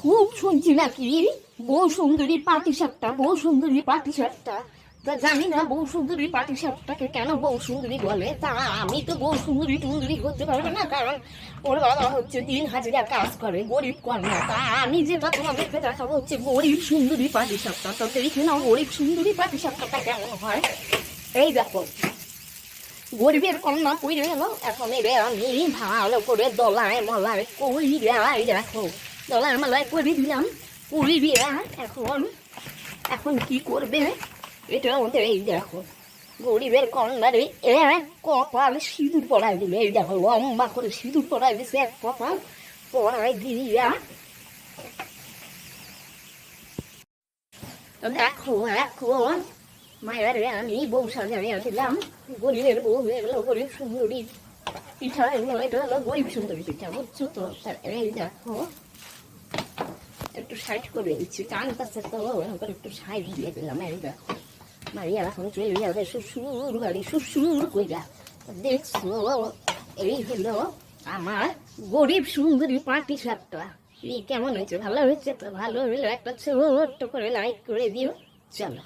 খুব শুনছি নাকি? বউ সুন্দরী পাটি সাপটা বউ সুন্দরী পাটি সাপটা তা জানি না বউ সুন্দরী পাটি সাপটাকে কেন বউ সুন্দরী বলে? তা আমি তো বউ সুন্দরী টুন্দরী করতে পারব না, কারণ ওর বাবা হচ্ছে দিন হাজিরা কাজ করে, গরিব কন্যা। তা আমি যেটা তোমাদেরকে দেখাবো হচ্ছে গরিব সুন্দরী পাটি সাপটা তো দেখে নাও গরিব সুন্দরী পাটি সাপটাটা কেমন হয়। এই দেখো, গরিবের কন্যা পুড়ে গেল এখন এরে আমি ভালো করে দলায় মলায় করি দেয় দলায় মলায় করে দিলাম পুরি দিয়ে এখন। এখন কি করবে? এটা আমাদের এই দেখো, গরিবের কন্যা রে এ কপাল সিঁদুর পড়াই দিলে। এই দেখো, লম্বা করে সিঁদুর পড়াই দিছে, এক কপাল পড়াই দিয়া। দেখো, এখন মায়ের আমি বউ সাজাইয়া দিলাম গরিবের বউ হয়ে গেল গরিব সুন্দরী পিঠা, এগুলো এটা হলো গরিব সুন্দরী পিঠা, বুঝছ তো? এই দেখো সাইড করে দিচ্ছি টানতেছে তো এবার একটু সাইড দিয়ে দিলাম দেখো মারিয়া এখন চলে যাবে শ্বশুর বাড়ি শ্বশুর কইরা দেখছ এই হলো আমার গরিব সুন্দরী পাটি এই কেমন হয়েছে ভালো হয়েছে তো ভালো হলো একটা ছোট্ট করে লাইক করে দিও চলো